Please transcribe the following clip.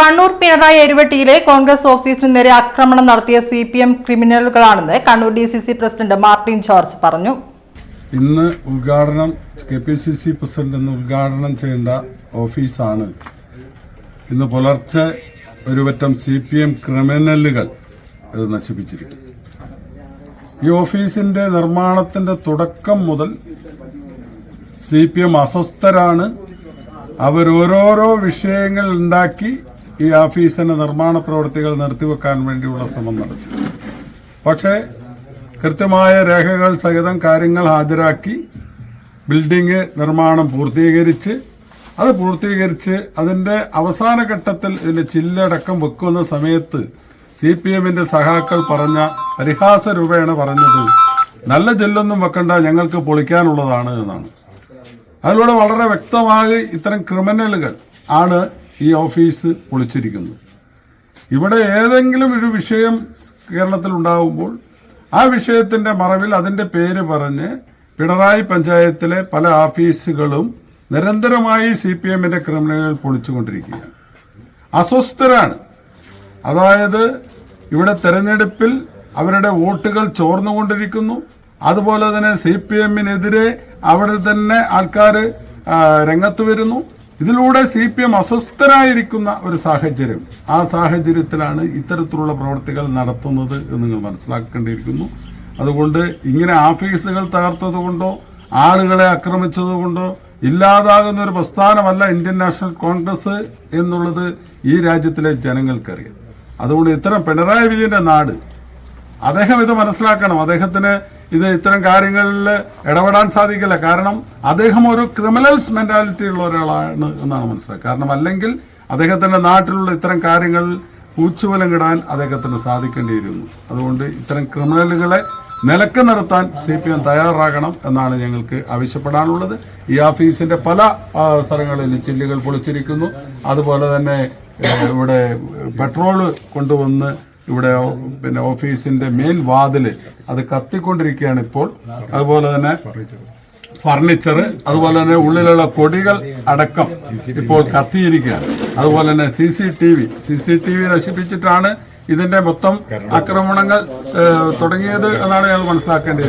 കണ്ണൂർ പിണറായി എരുവട്ടിയിലെ കോൺഗ്രസ് ഓഫീസിന് നേരെ ആക്രമണം നടത്തിയ C P M ക്രിമിനലുകളാണെന്ന് Kannur D C C president Martin George പറഞ്ഞു. ഇന്ന് ഉദ്ഘാടനം K P C C president ഇന്ന് ഉദ്ഘാടനം ചെയ്യേണ്ട ഓഫീസാണ്. ഇന്ന് പുലർച്ചെ ഒരു പറ്റം സി പി എം ക്രിമിനലുകൾ ഇത് നശിപ്പിച്ചിരിക്കുന്നു. ഈ ഓഫീസിന്റെ നിർമ്മാണത്തിന്റെ തുടക്കം മുതൽ സി പി എം അസ്വസ്ഥരാണ്. അവരോരോരോ വിഷയങ്ങൾ ഉണ്ടാക്കി ഈ ഓഫീസിന്റെ നിർമ്മാണ പ്രവൃത്തികൾ നിർത്തിവെക്കാൻ വേണ്ടിയുള്ള ശ്രമം നടത്തി. പക്ഷേ കൃത്യമായ രേഖകൾ സഹിതം കാര്യങ്ങൾ ഹാജരാക്കി ബിൽഡിംഗ് നിർമ്മാണം പൂർത്തീകരിച്ച് അത് പൂർത്തീകരിച്ച് അതിന്റെ അവസാന ഘട്ടത്തിൽ ഇതിന്റെ ചില്ലടക്കം വെക്കുന്ന സമയത്ത് സി പി എമ്മിന്റെ സഹാക്കൾ പറഞ്ഞ പരിഹാസ രൂപേണ പറഞ്ഞത് നല്ല ജെല്ലൊന്നും വെക്കണ്ട ഞങ്ങൾക്ക് പൊളിക്കാനുള്ളതാണ് എന്നാണ്. അതിലൂടെ വളരെ വ്യക്തമായി ഇത്തരം ക്രിമിനലുകൾ ആണ് ഈ ഓഫീസ് ഒളിച്ചിരിക്കുന്നു. ഇവിടെ ഏതെങ്കിലും ഒരു വിഷയം കേരളത്തിൽ ഉണ്ടാകുമ്പോൾ ആ വിഷയത്തിന്റെ മറവിൽ അതിന്റെ പേര് പറഞ്ഞ് പിണറായി പഞ്ചായത്തിലെ പല ഓഫീസുകളും നിരന്തരമായി സി പി എമ്മിന്റെ ക്രിമിനലുകൾ പൊളിച്ചുകൊണ്ടിരിക്കുകയാണ്. അസ്വസ്ഥരാണ്. അതായത് ഇവിടെ തെരഞ്ഞെടുപ്പിൽ അവരുടെ വോട്ടുകൾ ചോർന്നുകൊണ്ടിരിക്കുന്നു. അതുപോലെ തന്നെ സി പി എമ്മിനെതിരെ അവിടെ തന്നെ ആൾക്കാർ രംഗത്ത് വരുന്നു. ഇതിലൂടെ സി പി എം അസ്വസ്ഥരായിരിക്കുന്ന ഒരു സാഹചര്യം. ആ സാഹചര്യത്തിലാണ് ഇത്തരത്തിലുള്ള പ്രവർത്തികൾ നടത്തുന്നത് എന്ന് നിങ്ങൾ മനസ്സിലാക്കേണ്ടിയിരിക്കുന്നു. അതുകൊണ്ട് ഇങ്ങനെ ആഫീസുകൾ തകർത്തത് കൊണ്ടോ ആളുകളെ ആക്രമിച്ചത് ഇല്ലാതാകുന്ന ഒരു പ്രസ്ഥാനമല്ല ഇന്ത്യൻ നാഷണൽ കോൺഗ്രസ് എന്നുള്ളത് ഈ രാജ്യത്തിലെ ജനങ്ങൾക്കറിയാം. അതുകൊണ്ട് ഇത്തരം പിണറായി വിജയന്റെ നാട് അദ്ദേഹം ഇത് മനസ്സിലാക്കണം. അദ്ദേഹത്തിന് ഇത് ഇത്തരം കാര്യങ്ങളിൽ ഇടപെടാൻ സാധിക്കില്ല. കാരണം അദ്ദേഹം ഒരു ക്രിമിനൽസ് മെന്റാലിറ്റി ഉള്ള ഒരാളാണ് എന്നാണ് മനസ്സിലാക്കുക. കാരണം അല്ലെങ്കിൽ അദ്ദേഹത്തിന്റെ നാട്ടിലുള്ള ഇത്തരം കാര്യങ്ങളിൽ പൂച്ചുവലം കിടാൻ അദ്ദേഹത്തിന് സാധിക്കേണ്ടിയിരുന്നു. അതുകൊണ്ട് ഇത്തരം ക്രിമിനലുകളെ നിലയ്ക്ക് നിർത്താൻ സി പി എം തയ്യാറാകണം എന്നാണ് ഞങ്ങൾക്ക് ആവശ്യപ്പെടാനുള്ളത്. ഈ ഓഫീസിന്റെ പല സ്ഥലങ്ങളിൽ ചില്ലുകൾ പൊളിച്ചിരിക്കുന്നു. അതുപോലെ തന്നെ ഇവിടെ പെട്രോൾ കൊണ്ടുവന്ന് ഇവിടെ പിന്നെ ഓഫീസിന്റെ മെയിൻ വാതിൽ അത് കത്തിക്കൊണ്ടിരിക്കുകയാണ് ഇപ്പോൾ. അതുപോലെ തന്നെ ഫർണിച്ചർ അതുപോലെ തന്നെ ഉള്ളിലുള്ള കൊടികൾ അടക്കം ഇപ്പോൾ കത്തിയിരിക്കുകയാണ്. അതുപോലെ തന്നെ C C T V C C T V നശിപ്പിച്ചിട്ടാണ് ഇതിന്റെ മൊത്തം ആക്രമണങ്ങൾ തുടങ്ങിയത് എന്നാണ് ഞങ്ങൾ മനസ്സിലാക്കേണ്ടത്.